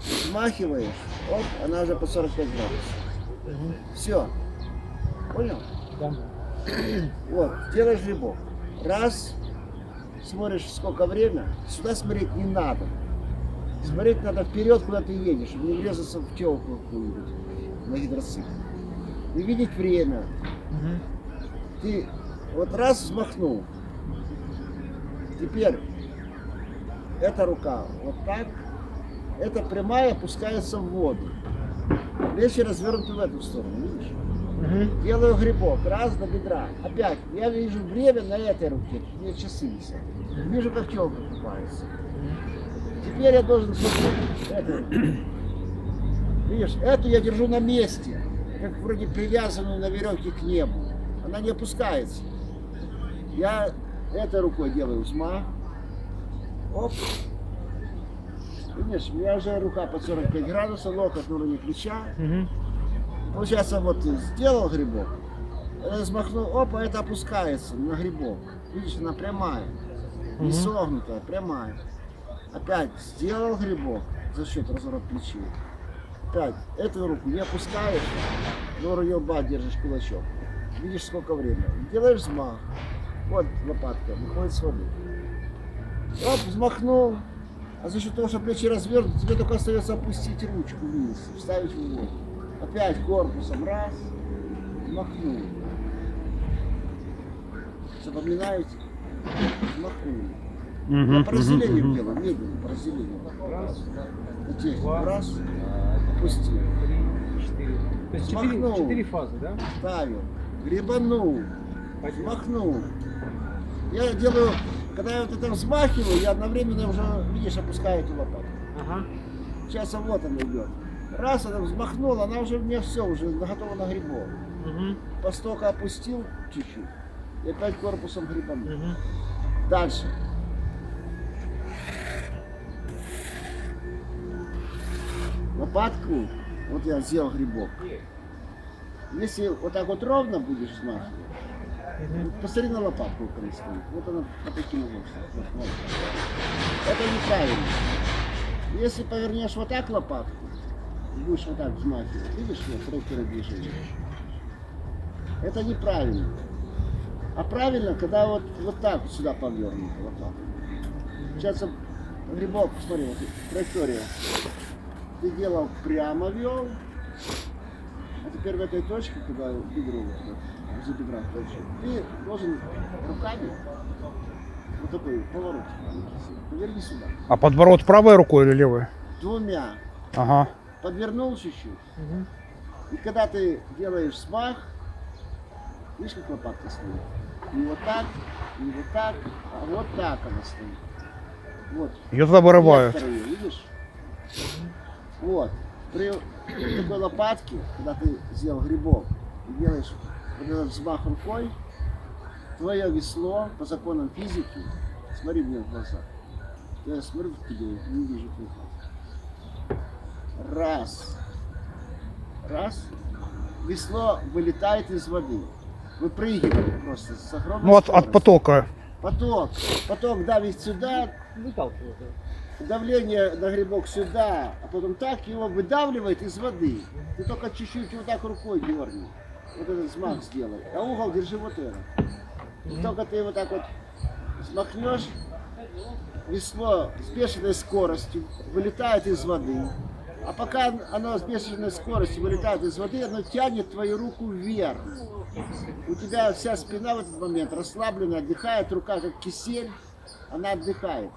Смахиваешь, оп, она уже по 45 градусов. Все. Понял? Да. Вот, делаешь грибок. Раз, смотришь, сколько время. Сюда смотреть не надо. Смотреть надо вперед, куда ты едешь, чтобы не врезаться в телку какую-нибудь на гидроцикл. И видеть время. Мгм. Ты вот раз взмахнул. Теперь эта рука вот так. Эта прямая опускается в воду. Плечи развернуты в эту сторону, видишь? Мгм. Делаю грибок, раз до бедра. Опять, я вижу время на этой руке, меня часы висят. Вижу, как телка купается. Теперь я должен смотреть эту. Видишь, эту я держу на месте, как вроде привязанную на веревке к небу. Она не опускается. Я этой рукой делаю взмах. Оп. Видишь, у меня уже рука под 45 градусов, локоть на уровне плеча. Мгм. Получается, вот сделал грибок, это взмахнул, опа, это опускается на грибок. Видишь, она прямая, не Мгм. согнутая, прямая. Опять сделал грибок за счет разворота плечей. Опять эту руку не опускаешь, но уровень лба держишь кулачок. Видишь, сколько времени. Делаешь взмах. Вот лопатка, выходит с воды. Оп, взмахнул. А за счет того, что плечи развернуты, тебе только остается опустить ручку вниз, вставить в воду. Опять корпусом раз, махнул. Запоминаете? Махнул. Мгм, Я по разделению мгм. делаю, медленно, по разделению. Раз, технику, раз, опустил, Три, четыре. То есть четыре, Смахнул. четыре фазы, да? ставил, грибанул, Пойдем. махнул. Я делаю, когда я вот это взмахиваю, я одновременно уже, видишь, опускаю эту лопату. Ага. Сейчас вот она идет. Раз она взмахнула, она уже мне все, уже готова на грибок. Мгм. Постока опустил чуть-чуть. И опять корпусом грибанул. Мгм. Дальше. Лопатку, вот я сделал грибок. Если вот так вот ровно будешь взмахивать. Посмотри на лопатку украинскую. Вот она по таким углом. Это неправильно. Если повернешь вот так лопатку, будешь вот так взмахивать, видишь, вот траектория движения. Это неправильно. А правильно, когда вот, вот так сюда повернуто, вот так. Сейчас грибок, смотри, вот траектория. Ты делал прямо вел, а теперь в этой точке, когда бедро, вот, вот, за бедра, точно, ты должен руками вот такой поворот. Поверни сюда. А подворот правой рукой или левой? Двумя. Ага. Подвернул чуть-чуть. Мгм. И когда ты делаешь смах, видишь, как лопатка стоит? Не вот так, не вот так, а вот так она стоит. Вот. Ее туда вырывают. Видишь? Вот. При такой лопатке, когда ты сделал грибок и делаешь взмах рукой, твое весло по законам физики, смотри мне в глаза. Я смотрю в тебя, не вижу твоих глаз. Раз. Раз. Весло вылетает из воды. Выпрыгивает просто с огромной Ну, от, от скоростью. потока. Поток. Поток давит сюда, Выталкивает, да. давление на грибок сюда, а потом так его выдавливает из воды. Ты только чуть-чуть вот так рукой дерни. Вот этот взмах сделай. А угол держи вот этот. И только ты вот так вот взмахнешь, весло с бешеной скоростью вылетает из воды. А пока оно с бешеной скоростью вылетает из воды, оно тянет твою руку вверх. У тебя вся спина в этот момент расслаблена, отдыхает, рука как кисель, она отдыхает.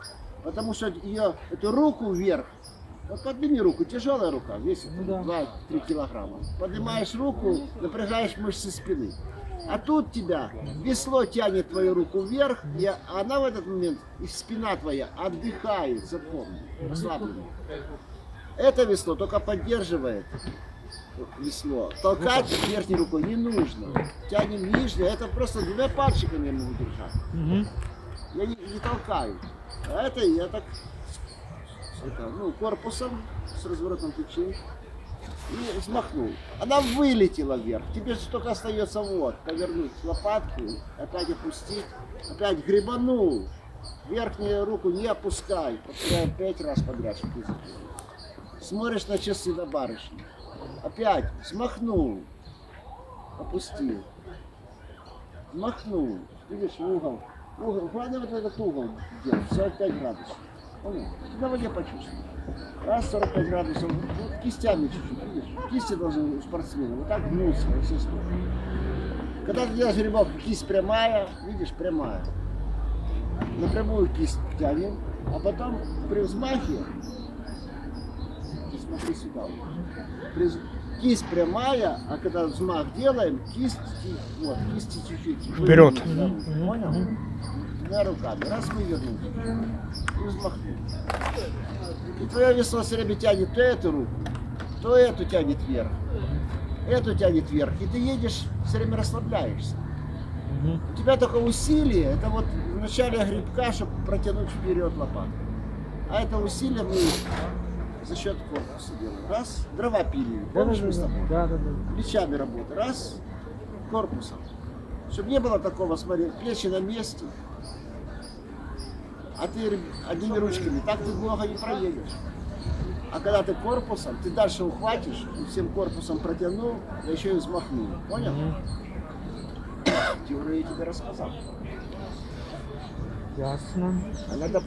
Потому что ее, эту руку вверх, вот подними руку, тяжелая рука, весит Ну да. 2-3 килограмма. Поднимаешь руку, напрягаешь мышцы спины. А тут тебя весло тянет твою руку вверх, и она в этот момент, и спина твоя отдыхает, запомни, расслаблена. Это весло только поддерживает весло. Толкать верхней рукой не нужно. Тянем нижней, это просто двумя пальчиками я могу держать. Я не, не толкаю. А это я так это, ну, корпусом с разворотом плечей и взмахнул. Она вылетела вверх. Тебе только остается вот, повернуть лопатку, опять опустить, опять грибанул. Верхнюю руку не опускай. Повторяю пять раз подряд, чтобы. Смотришь на часы на барышню. Опять смахнул. Опустил. Махнул. Видишь, в угол. Угол. Главное вот этот угол делать. 45 градусов. На воде почувствуй. Раз 45 градусов. Вот кистями чуть-чуть. Видишь? Кисти должны у спортсмена. Вот так гнуться во все стороны. Когда ты делаешь грибок, кисть прямая, видишь, прямая. Напрямую кисть тянем, а потом при взмахе, смотри сюда, при кисть прямая, а когда взмах делаем, кисть, ки- вот, кисти чуть-чуть. Вперед. Понял? Двумя руками. Раз вывернул и взмахнул. И твое весло все время тянет то эту руку, то эту тянет вверх, эту тянет вверх. И ты едешь, все время расслабляешься. У тебя только усилие, это вот в начале грибка, чтобы протянуть вперед лопатку. А это усилие мы за счет корпуса делаем. Раз, дрова пилили, помнишь мы с тобой? Да, да, да. Плечами работы. Раз, корпусом. Чтобы не было такого, смотри, плечи на месте. А ты одними ручками, так ты много не проедешь. А когда ты корпусом, ты дальше ухватишь, и всем корпусом протянул, да еще и взмахнул. Понял? Теорию я тебе рассказал. Ясно. А надо